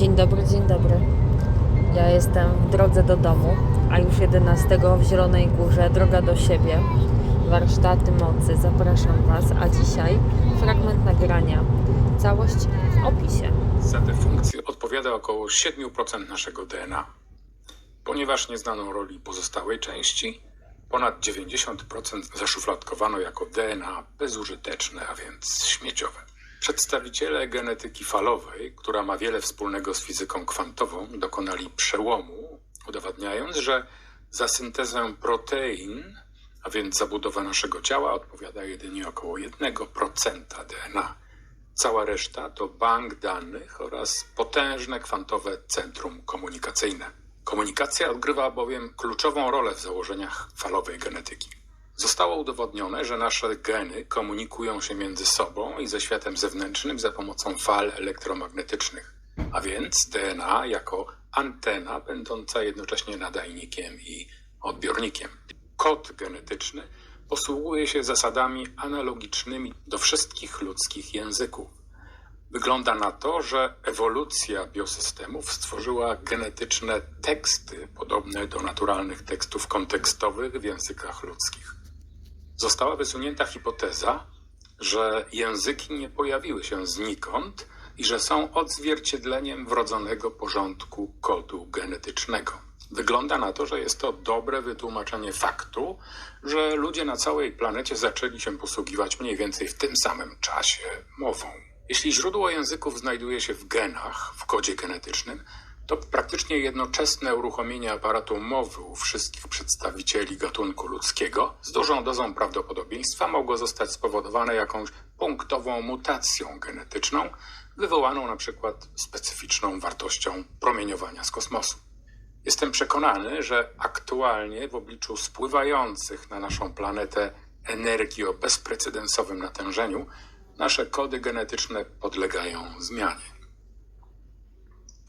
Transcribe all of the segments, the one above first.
Dzień dobry, dzień dobry. Ja jestem w drodze do domu, a już 11 w Zielonej Górze droga do siebie. Warsztaty mocy, zapraszam Was, a dzisiaj fragment nagrania. Całość w opisie. Za tę funkcję odpowiada około 7% naszego DNA. Ponieważ nie znano roli pozostałej części, ponad 90% zaszufladkowano jako DNA bezużyteczne, a więc śmieciowe. Przedstawiciele genetyki falowej, która ma wiele wspólnego z fizyką kwantową, dokonali przełomu, udowadniając, że za syntezę protein, a więc za budowę naszego ciała, odpowiada jedynie około 1% DNA. Cała reszta to bank danych oraz potężne kwantowe centrum komunikacyjne. Komunikacja odgrywa bowiem kluczową rolę w założeniach falowej genetyki. Zostało udowodnione, że nasze geny komunikują się między sobą i ze światem zewnętrznym za pomocą fal elektromagnetycznych, a więc DNA jako antena będąca jednocześnie nadajnikiem i odbiornikiem. Kod genetyczny posługuje się zasadami analogicznymi do wszystkich ludzkich języków. Wygląda na to, że ewolucja biosystemów stworzyła genetyczne teksty podobne do naturalnych tekstów kontekstowych w językach ludzkich. Została wysunięta hipoteza, że języki nie pojawiły się znikąd i że są odzwierciedleniem wrodzonego porządku kodu genetycznego. Wygląda na to, że jest to dobre wytłumaczenie faktu, że ludzie na całej planecie zaczęli się posługiwać mniej więcej w tym samym czasie mową. Jeśli źródło języków znajduje się w genach, w kodzie genetycznym, to praktycznie jednoczesne uruchomienie aparatu mowy u wszystkich przedstawicieli gatunku ludzkiego z dużą dozą prawdopodobieństwa mogło zostać spowodowane jakąś punktową mutacją genetyczną, wywołaną na przykład specyficzną wartością promieniowania z kosmosu. Jestem przekonany, że aktualnie w obliczu spływających na naszą planetę energii o bezprecedensowym natężeniu, nasze kody genetyczne podlegają zmianie.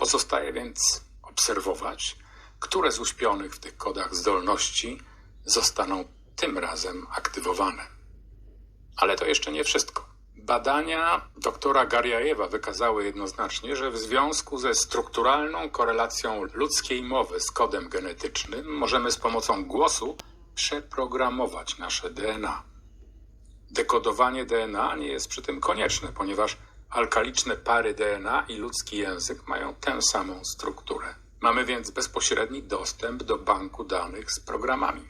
Pozostaje więc obserwować, które z uśpionych w tych kodach zdolności zostaną tym razem aktywowane. Ale to jeszcze nie wszystko. Badania doktora Gariajewa wykazały jednoznacznie, że w związku ze strukturalną korelacją ludzkiej mowy z kodem genetycznym możemy z pomocą głosu przeprogramować nasze DNA. Dekodowanie DNA nie jest przy tym konieczne, ponieważ alkaliczne pary DNA i ludzki język mają tę samą strukturę. Mamy więc bezpośredni dostęp do banku danych z programami.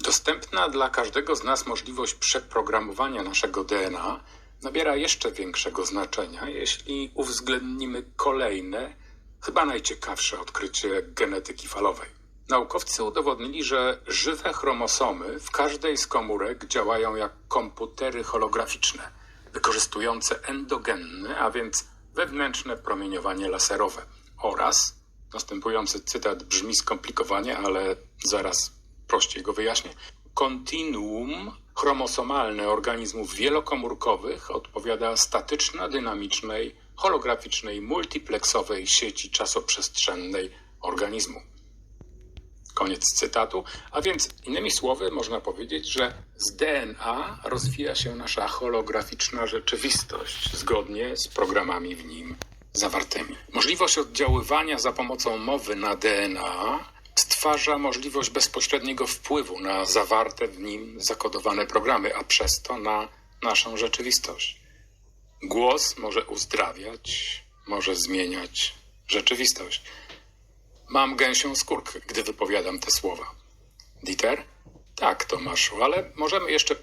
Dostępna dla każdego z nas możliwość przeprogramowania naszego DNA nabiera jeszcze większego znaczenia, jeśli uwzględnimy kolejne, chyba najciekawsze odkrycie genetyki falowej. Naukowcy udowodnili, że żywe chromosomy w każdej z komórek działają jak komputery holograficzne, wykorzystujące endogenne, a więc wewnętrzne promieniowanie laserowe oraz, następujący cytat brzmi skomplikowanie, ale zaraz prościej go wyjaśnię, kontinuum chromosomalne organizmów wielokomórkowych odpowiada statyczno-dynamicznej, holograficznej, multiplexowej sieci czasoprzestrzennej organizmu. Koniec cytatu. A więc innymi słowy można powiedzieć, że z DNA rozwija się nasza holograficzna rzeczywistość zgodnie z programami w nim zawartymi. Możliwość oddziaływania za pomocą mowy na DNA stwarza możliwość bezpośredniego wpływu na zawarte w nim zakodowane programy, a przez to na naszą rzeczywistość. Głos może uzdrawiać, może zmieniać rzeczywistość. Mam gęsią skórkę, gdy wypowiadam te słowa. Dieter? Tak, Tomaszu, ale możemy jeszcze